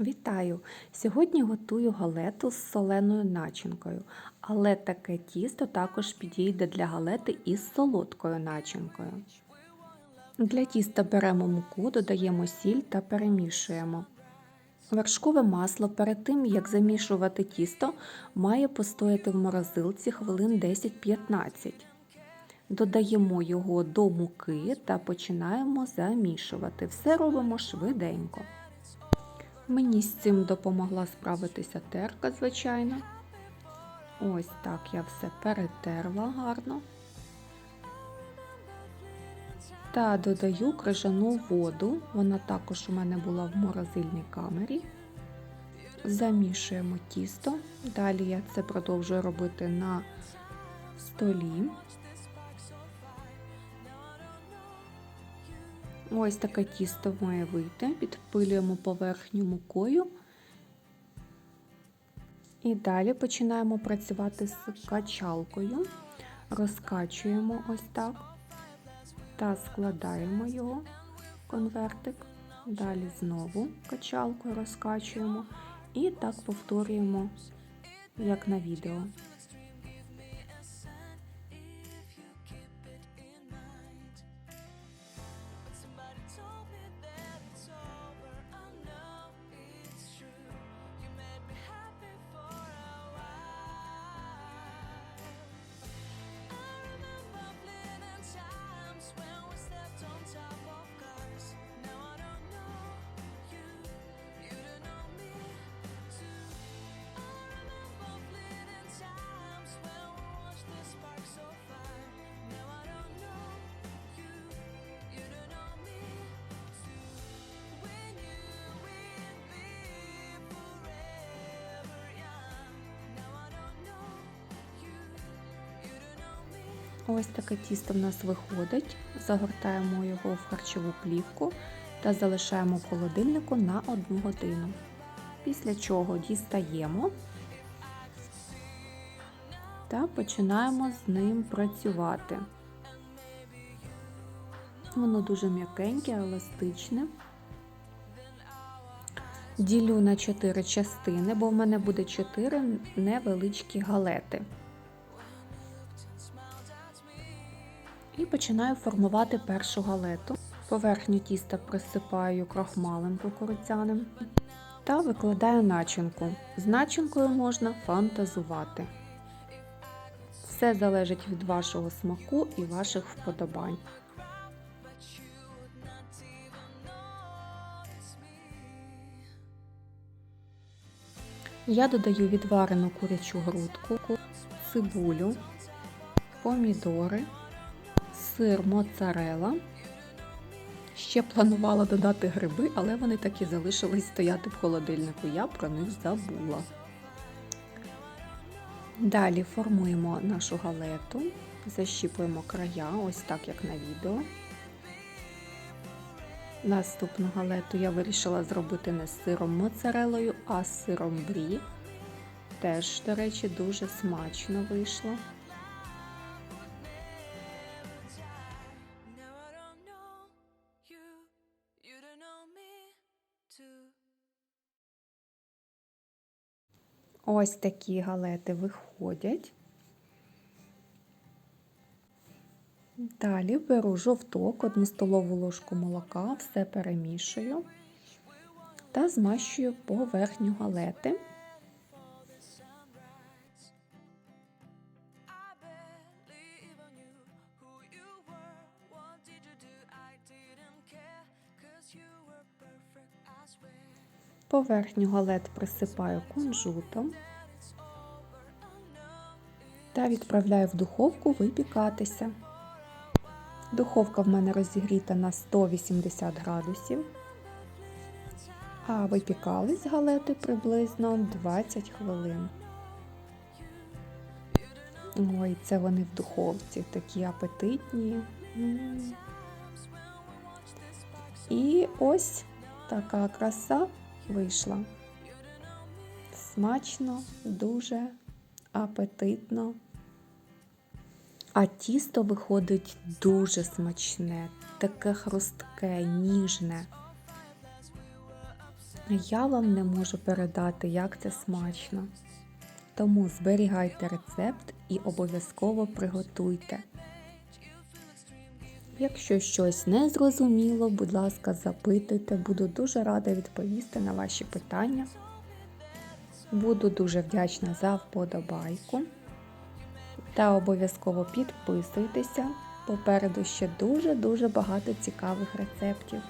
Вітаю! Сьогодні готую галету з соленою начинкою, але таке тісто також підійде для галети із солодкою начинкою. Для тіста беремо муку, додаємо сіль та перемішуємо. Вершкове масло перед тим, як замішувати тісто, має постояти в морозилці хвилин 10-15. Додаємо його до муки та починаємо замішувати. Все робимо швиденько. Мені з цим допомогла справитися терка, звичайно. Ось так я все перетерла гарно. Та додаю крижану воду. Вона також у мене була в морозильній камері. Замішуємо тісто. Далі я це продовжую робити на столі. Ось таке тісто має вийти. Підпилюємо поверхню мукою. І далі починаємо працювати з качалкою. Розкачуємо ось так та складаємо його конвертик. Далі знову качалкою розкачуємо і так повторюємо, як на відео. Ось таке тісто в нас виходить. Загортаємо його в харчову плівку та залишаємо в холодильнику на 1 годину. Після чого дістаємо та починаємо з ним працювати. Воно дуже м'якеньке, еластичне. Ділю на 4 частини, бо в мене буде 4 невеличкі галети. І починаю формувати першу галету. Поверхню тіста присипаю крохмалем кукурудзяним та викладаю начинку. З начинкою можна фантазувати. Все залежить від вашого смаку і ваших вподобань. Я додаю відварену курячу грудку, цибулю, помідори сир моцарела. Ще планувала додати гриби, але вони так і залишились стояти в холодильнику. Я про них забула. Далі формуємо нашу галету, защіпуємо края, ось так, як на відео. Наступну галету я вирішила зробити не з сиром моцарелою, а з сиром брі. Теж, до речі, дуже смачно вийшло. Ось такі галети виходять. Далі беру жовток, одну столову ложку молока, все перемішую та змащую поверхню галети. Поверхню галет присипаю кунжутом та відправляю в духовку випікатися. Духовка в мене розігріта на 180 градусів, а випікались галети приблизно 20 хвилин. Ой, це вони в духовці такі апетитні. І ось така краса вийшла. Смачно, дуже апетитно. А тісто виходить дуже смачне, таке хрустке, ніжне. Я вам не можу передати, як це смачно. Тому зберігайте рецепт і обов'язково приготуйте. Якщо щось не зрозуміло, будь ласка, запитуйте, буду дуже рада відповісти на ваші питання. Буду дуже вдячна за вподобайку. Та обов'язково підписуйтеся. Попереду ще дуже-дуже багато цікавих рецептів.